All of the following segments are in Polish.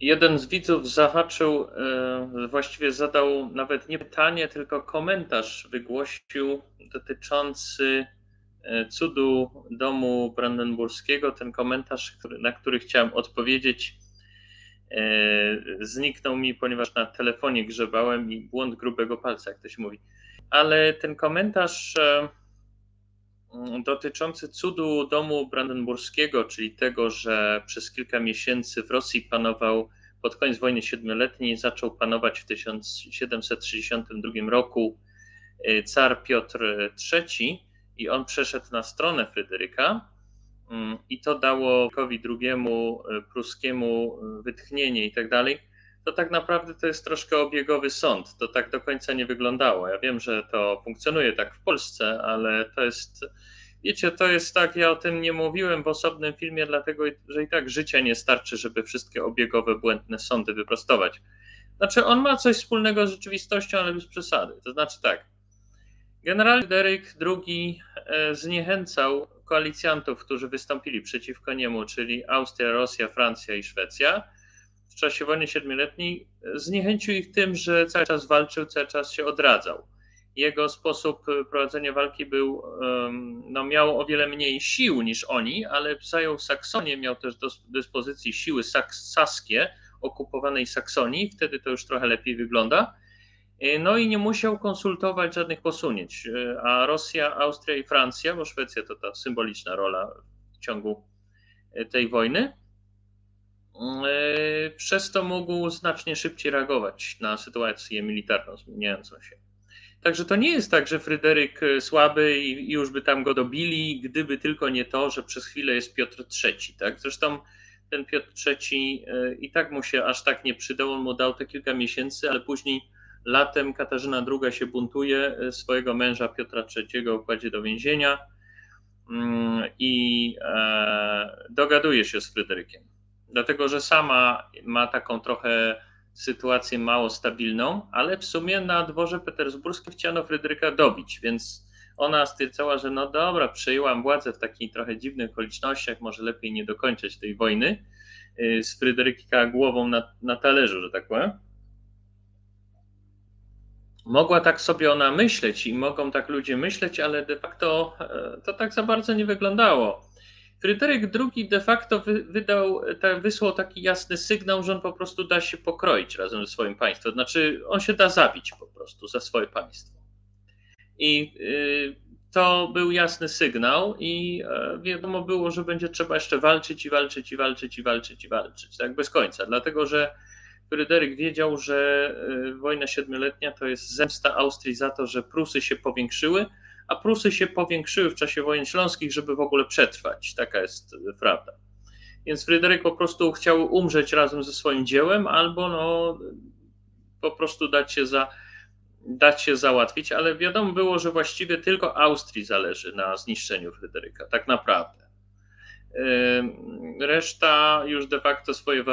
Jeden z widzów zahaczył, e, właściwie zadał nawet nie pytanie, tylko komentarz wygłosił dotyczący e, cudu domu brandenburskiego. Ten komentarz, na który chciałem odpowiedzieć, e, zniknął mi, ponieważ na telefonie grzebałem i błąd grubego palca, jak to się mówi. Ale ten komentarz dotyczący cudu domu brandenburskiego, czyli tego, że przez kilka miesięcy w Rosji panował pod koniec wojny siedmioletniej, zaczął panować w 1762 roku y, car Piotr III i on przeszedł na stronę Fryderyka mm, i to dało Kowi II y, pruskiemu y, wytchnienie i tak dalej, to tak naprawdę to jest troszkę obiegowy sąd. To tak do końca nie wyglądało. Ja wiem, że to funkcjonuje tak w Polsce, ale to jest Wiecie, to jest tak, ja o tym nie mówiłem w osobnym filmie, dlatego że i tak życia nie starczy, żeby wszystkie obiegowe, błędne sądy wyprostować. Znaczy, on ma coś wspólnego z rzeczywistością, ale bez przesady. To znaczy tak. Generał Fryderyk II e, zniechęcał koalicjantów, którzy wystąpili przeciwko niemu, czyli Austria, Rosja, Francja i Szwecja czasie wojny siedmioletniej. Zniechęcił ich tym, że cały czas walczył, cały czas się odradzał jego sposób prowadzenia walki był, no miał o wiele mniej sił niż oni, ale zajął Saksonię, miał też do dyspozycji siły saskie okupowanej Saksonii, wtedy to już trochę lepiej wygląda. E, no i nie musiał konsultować żadnych posunięć. E, a Rosja, Austria i Francja, bo Szwecja to ta symboliczna rola w ciągu e, tej wojny, przez to mógł znacznie szybciej reagować na sytuację militarną zmieniającą się. Także to nie jest tak, że Fryderyk e, słaby i już by tam go dobili, gdyby tylko nie to, że przez chwilę jest Piotr III. Tak? Zresztą ten Piotr III e, i tak mu się aż tak nie przydał, on mu dał te kilka miesięcy, ale później latem Katarzyna II się buntuje, e, swojego męża Piotra III kładzie do więzienia mm, i dogaduje się z Fryderykiem. Dlatego, że sama ma taką trochę sytuację mało stabilną, ale w sumie na dworze petersburskim chciano Fryderyka dobić, więc ona stwierdzała, że no dobra, przejęłam władzę w takich trochę dziwnych okolicznościach, może lepiej nie dokończyć tej wojny y, z Fryderyka głową na, na talerzu, że tak powiem. Mogła tak sobie ona myśleć i mogą tak ludzie myśleć, ale de facto e, to tak za bardzo nie wyglądało. Fryderyk II de facto wydał, wysłał taki jasny sygnał, że on po prostu da się pokroić razem ze swoim państwem. Znaczy, on się da zabić po prostu za swoje państwo. I y, to był jasny sygnał, i e, wiadomo było, że będzie trzeba jeszcze walczyć i walczyć i walczyć i walczyć i walczyć, tak bez końca. Dlatego, że Fryderyk wiedział, że y, wojna siedmioletnia to jest zemsta Austrii za to, że Prusy się powiększyły a Prusy się powiększyły w czasie wojen śląskich, żeby w ogóle przetrwać. Taka jest prawda. Więc Fryderyk po prostu chciał umrzeć razem ze swoim dziełem, albo no, po prostu dać się, za, dać się załatwić, ale wiadomo było, że właściwie tylko Austrii zależy na zniszczeniu Fryderyka, tak naprawdę. Reszta już de facto swoje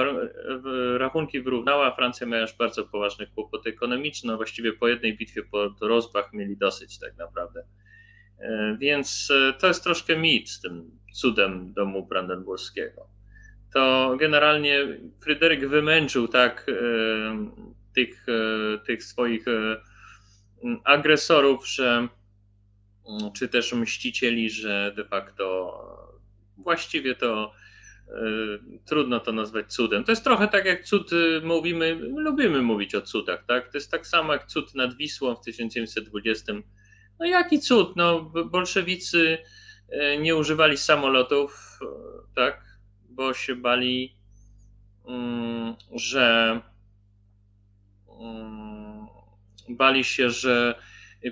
rachunki wyrównała. Francja miała już bardzo poważne kłopoty ekonomiczne. No właściwie po jednej bitwie pod Rozbach mieli dosyć tak naprawdę. E, więc e, to jest troszkę mit z tym cudem domu brandenburskiego. To generalnie Fryderyk wymęczył tak e, tych, tych swoich agresorów, że czy też mścicieli, że de facto właściwie to trudno to nazwać cudem. To jest trochę tak jak cud mówimy, lubimy mówić o cudach, tak? To jest tak samo jak cud nad Wisłą w 1920 no jaki cud, no bolszewicy e, nie używali samolotów, e, tak, bo się bali, mm, że mm, bali się, że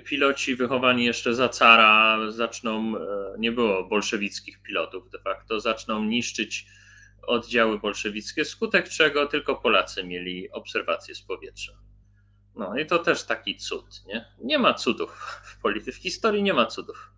piloci wychowani jeszcze za cara zaczną, e, nie było bolszewickich pilotów de facto, zaczną niszczyć oddziały bolszewickie, skutek czego tylko Polacy mieli obserwacje z powietrza. No i to też taki cud, nie? Nie ma cudów w polityce, w historii nie ma cudów.